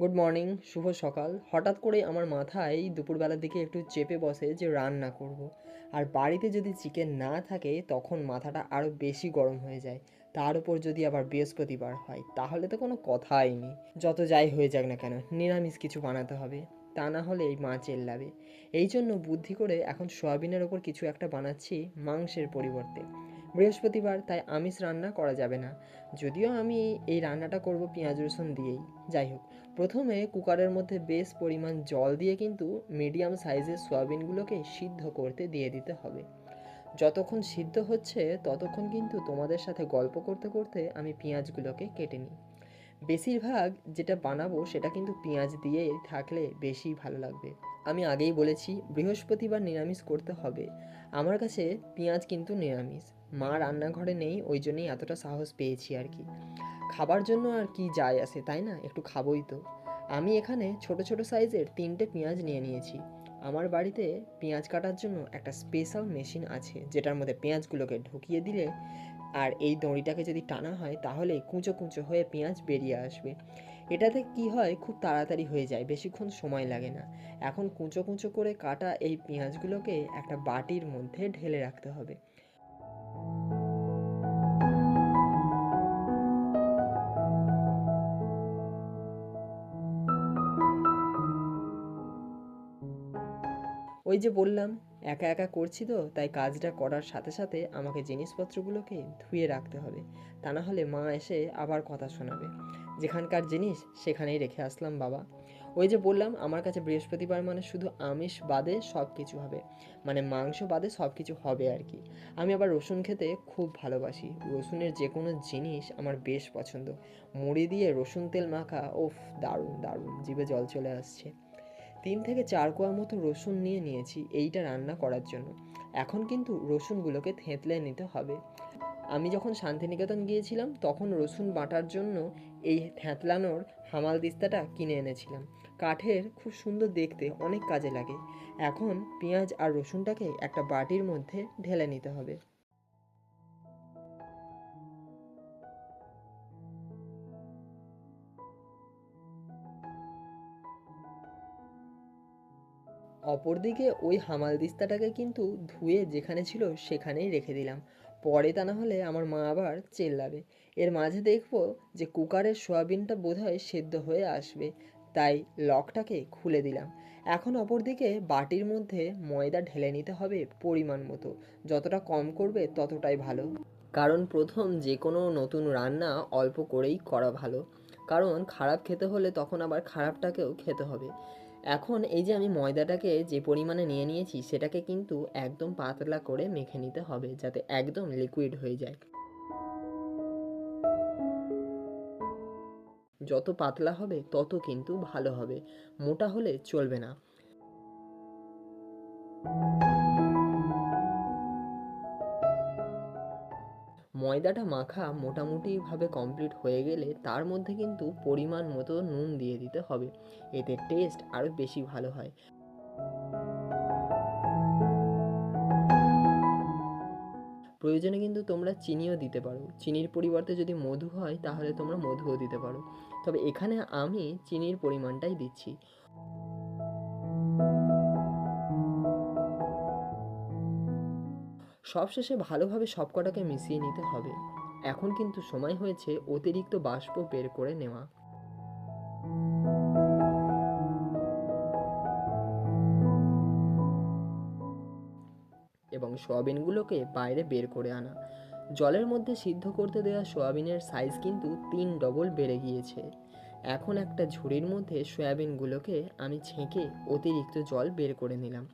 Good morning শুভ সকাল। হঠাৎ করে আমার মাথায় দুপুরবেলার দিকে একটু চেপে বসে যে রান্না করব। আর বাড়িতে যদি চিকেন না থাকে, তখন মাথাটা আরও বেশি গরম হয়ে যায়। তার উপর যদি আবার বৃহস্পতিবার হয়, তাহলে তো কোনো কথাই নেই। যত যাই হয়ে যাক না কেন, নিরামিষ কিছু বানাতে হবে। তা না হলে এই মা চেল্লাবে। এই জন্য বুদ্ধি করে এখন সয়াবিনের ওপর কিছু একটা বানাচ্ছি মাংসের পরিবর্তে। বৃহস্পতিবার, তাই আমিষ রান্না করা যাবে না। যদিও আমি এই রান্নাটা করব পেঁয়াজ রসুন দিয়েই। যাই হোক প্রথমে কুকারের মধ্যে বেশ পরিমাণ জল দিয়ে কিন্তু মিডিয়াম সাইজের সয়াবিনগুলোকে সিদ্ধ করতে দিয়ে দিতে হবে। যতক্ষণ সিদ্ধ হচ্ছে, ততক্ষণ কিন্তু তোমাদের সাথে গল্প করতে করতে আমি পেঁয়াজগুলোকে কেটে নিই। বেশিরভাগ যেটা বানাবো, সেটা কিন্তু পেঁয়াজ দিয়ে থাকলে বেশি ভালো লাগবে। আমি আগেই বলেছি, বৃহস্পতিবার নিরামিষ করতে হবে। আমার কাছে পেঁয়াজ কিন্তু নিরামিষ। মা রান্নাঘরে নেই, ওই জন্যই এতটা সাহস পেয়েছি আর কি। খাবার জন্য আর কি যায় আসে, তাই না? একটু খাবোই তো। আমি এখানে ছোট ছোট সাইজের তিনটে পেঁয়াজ নিয়ে নিয়েছি। আমার বাড়িতে পেঁয়াজ কাটার জন্য একটা স্পেশাল মেশিন আছে, যেটার মধ্যে পেঁয়াজগুলোকে ঢুকিয়ে দিলে আর এই দড়িটাকে যদি টানা হয়, তাহলে কুঁচো কুঁচো হয়ে পেঁয়াজ বেরিয়ে আসবে। এটাতে কি হয়, খুব তাড়াতাড়ি হয়ে যায়, বেশিক্ষণ সময় লাগে না। এখন কুঁচো কুঁচো করে কাটা এই পেঁয়াজগুলোকে একটা বাটির মধ্যে ঢেলে রাখতে হবে। ওই যে বললাম, একা একা করছি তো, তাই কাজটা করার সাথে সাথে আমাকে জিনিসপত্রগুলোকে ধুয়ে রাখতে হবে। তা না হলে মা এসে আবার কথা শোনাবে। যেখানকার জিনিস, সেখানেই রেখে আসলাম বাবা। ওই যে বললাম, আমার কাছে বৃহস্পতিবার মানে শুধু আমিষ বাদে সব কিছু হবে। মানে মাংস বাদে সব কিছু হবে আর কি। আমি আবার রসুন খেতে খুব ভালোবাসি। রসুনের যে কোনো জিনিস আমার বেশ পছন্দ। মুড়ি দিয়ে রসুন তেল মাখা ওফ দারুণ দারুণ। জিভে জল চলে আসছে। তিন থেকে চার কোয়া মতো রসুন নিয়ে নিয়েছি এইটা রান্না করার জন্য। এখন কিন্তু রসুনগুলোকে থেঁতলে নিতে হবে। আমি যখন শান্তিনিকেতন গিয়েছিলাম, তখন রসুন বাটার জন্য এই থ্যাতলানোর হামাল দিস্তাটা কিনে এনেছিলাম। কাঠের খুব সুন্দর দেখতে, অনেক কাজে লাগে। এখন পেঁয়াজ আর রসুনটাকে একটা বাটির মধ্যে ঢেলে নিতে হবে। অপরদিকে ওই হামাল দিস্তাটাকে কিন্তু ধুয়ে যেখানে ছিল সেখানেই রেখে দিলাম। পরে তা না হলে আমার মা আবার চেল্লাবে। এর মাঝে দেখব যে কুকারের সোয়াবিনটা বোধহয় সেদ্ধ হয়ে আসবে, তাই লকটাকে খুলে দিলাম। এখন অপরদিকে বাটির মধ্যে ময়দা ঢেলে নিতে হবে পরিমাণ মতো। যতটা কম করবে ততটাই ভালো। কারণ প্রথম যে কোনো নতুন রান্না অল্প করেই করা ভালো। কারণ খারাপ খেতে হলে তখন আবার খারাপটাকেও খেতে হবে। এখন এই যে আমি ময়দাটাকে যে পরিমাণে নিয়ে নিয়েছি, সেটাকে কিন্তু একদম পাতলা করে মেখে নিতে হবে, যাতে একদম লিকুইড হয়ে যায়। যত পাতলা হবে, তত কিন্তু ভালো হবে। মোটা হলে চলবে না। ময়দাটা মাখা মোটামুটিভাবে কমপ্লিট হয়ে গেলে তার মধ্যে কিন্তু পরিমাণ মতো নুন দিয়ে দিতে হবে। এতে টেস্ট আরও বেশি ভালো হয়। প্রয়োজনে কিন্তু তোমরা চিনিও দিতে পারো। চিনির পরিবর্তে যদি মধু হয়, তাহলে তোমরা মধুও দিতে পারো। তবে এখানে আমি চিনির পরিমাণটাই দিচ্ছি। সবশেষে ভালোভাবে সবকটাকে মিশিয়ে নিতে হবে। এখন কিন্তু সময় হয়েছে অতিরিক্ত বাষ্প বের করে নেওয়া। এবং সোয়াবিনগুলোকে বাইরে বের করে আনা। জলের মধ্যে সিদ্ধ করতে দেওয়া সোয়াবিনের সাইজ কিন্তু তিন ডবল বেড়ে গিয়েছে। এখন একটা ঝুড়ির মধ্যে সয়াবিনগুলোকে আমি ছেঁকে অতিরিক্ত জল বের করে নিলাম।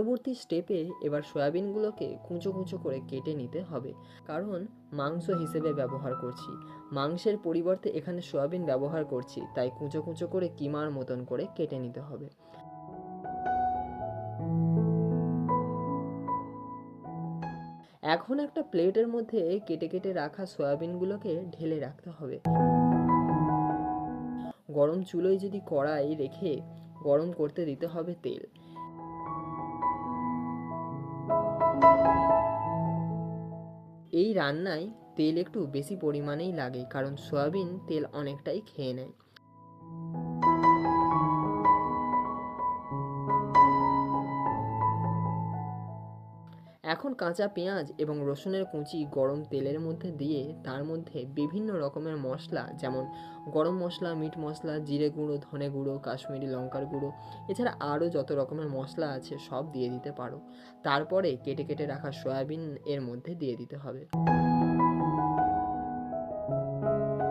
পরবর্তী স্টেপে এবার সয়াবিনগুলোকে কুঁচো কুঁচো করে কেটে নিতে হবে। কারণ মাংস হিসেবে ব্যবহার করছি। মাংসের পরিবর্তে এখানে সয়াবিন ব্যবহার করছি, তাই কুঁচো কুঁচো করে কিমার মতন করে কেটে নিতে হবে। এখন একটা প্লেটের মধ্যে কেটে কেটে রাখা সয়াবিনগুলোকে ঢেলে রাখতে হবে। গরম চুলোয় যদি কড়াই রেখে গরম করতে দিতে হবে তেল এই রান্নায় তেল একটু বেশি পরিমাণেই লাগে কারণ সয়াবিন তেল অনেকটাই খেয়ে নেয়। এখন কাঁচা পেঁয়াজ এবং রসুনের কুচি গরম তেলের মধ্যে দিয়ে তার মধ্যে বিভিন্ন রকমের মশলা, যেমন গরম মশলা, মিট মশলা, জিরে গুঁড়ো, ধনে গুঁড়ো, কাশ্মীরি লঙ্কার গুঁড়ো, এছাড়া আরও যত রকমের মশলা আছে সব দিয়ে দিতে পারো। তারপরে কেটে কেটে রাখা সয়াবিন এর মধ্যে দিয়ে দিতে হবে।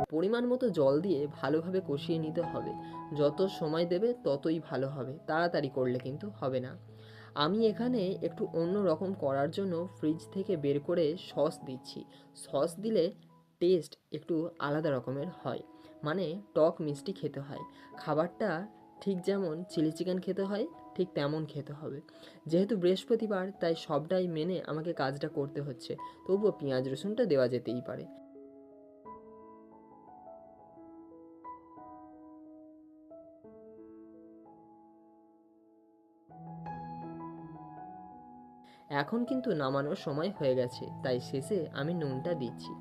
পরিমাণ মতো জল দিয়ে ভালোভাবে কষিয়ে নিতে হবে। যত সময় দেবে ততই ভালো হবে। তাড়াতাড়ি করলে কিন্তু হবে না। আমি এখানে একটু অন্য রকম করার জন্য ফ্রিজ থেকে বের করে সস দিচ্ছি। সস দিলে টেস্ট একটু আলাদা রকমের হয়। মানে টক মিষ্টি খেতে হয়। খাবারটা ঠিক যেমন চিলি চিকেন খেতে হয়, ঠিক তেমন খেতে হবে। যেহেতু বৃহস্পতিবার, তাই সবটাই মেনে আমাকে কাজটা করতে হচ্ছে। তবুও পেঁয়াজ রসুনটা দেওয়া যেতেই পারে। এখন কিন্তু নামানোর সময় হয়ে গেছে, তাই শেষে আমি নুনটা দিচ্ছি।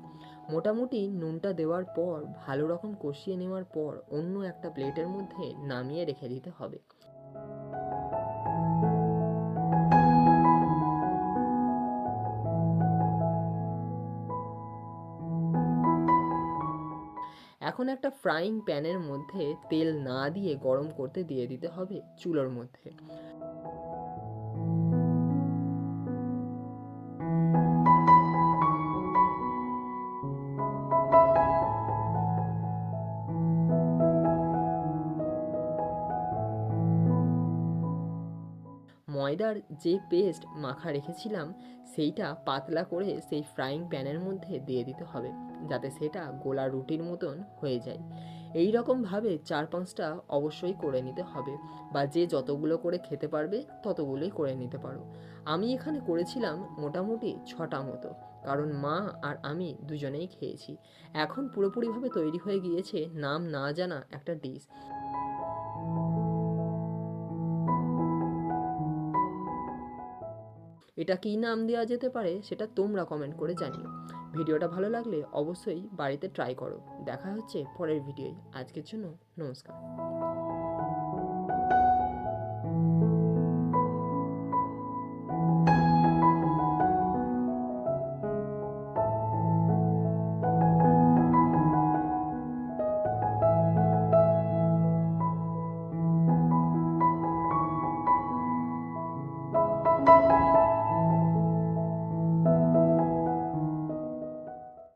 মোটামুটি নুনটা দেওয়ার পর, ভালো রকম কষিয়ে নেওয়ার পর অন্য একটা প্লেটের মধ্যে নামিয়ে রেখে দিতে হবে। এখন একটা ফ্রাইং প্যানের মধ্যে তেল না দিয়ে গরম করতে দিয়ে দিতে হবে চুলোর মধ্যে। ময়দার যে পেস্ট মাখা রেখেছিলাম, সেইটা পাতলা করে সেই ফ্রাইং প্যানের মধ্যে দিয়ে দিতে হবে, যাতে সেটা গোলা রুটির মতন হয়ে যায়। এই রকমভাবে চার পাঁচটা অবশ্যই করে নিতে হবে, বা যে যতগুলো করে খেতে পারবে, ততগুলোই করে নিতে পারো। আমি এখানে করেছিলাম মোটামুটি ছটা মতো, কারণ মা আর আমি দুজনেই খেয়েছি। এখন পুরোপুরিভাবে তৈরি হয়ে গিয়েছে নাম না জানা একটা ডিশ এটা কী নাম দেওয়া যেতে পারে সেটা তোমরা কমেন্ট করে জানিও। ভিডিওটা ভালো লাগলে অবশ্যই বাড়িতে ট্রাই করো। দেখা হচ্ছে পরের ভিডিওয়। আজকের জন্য নমস্কার।